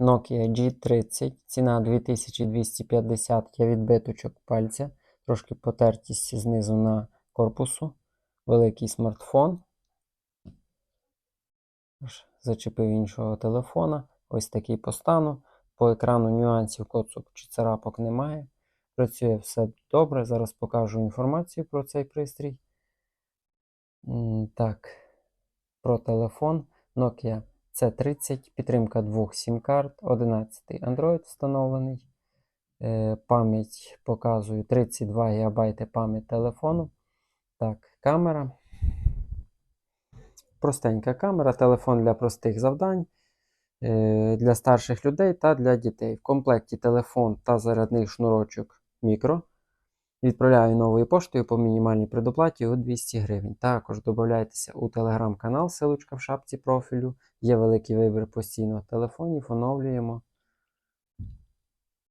Nokia G30, ціна 2250, є відбиточок пальця, трошки потертість знизу на корпусу, великий смартфон. Зачепив іншого телефона. Ось такий по стану. По екрану нюансів, коцок чи царапок немає. Працює все добре. Зараз покажу інформацію про цей пристрій. Так, про телефон Nokia C30, підтримка двох сім-карт, 11 Android встановлений. Е, Пам'ять показую 32 ГБ пам'ять телефону. Так, камера. Простенька камера, телефон для простих завдань, е, для старших людей та для дітей. В комплекті телефон та зарядний шнурочок мікро. Відправляю новою поштою по мінімальній предоплаті у 200 гривень. Також додайтеся у телеграм-канал, силочка в шапці профілю. Є великий вибір постійно телефонів, оновлюємо.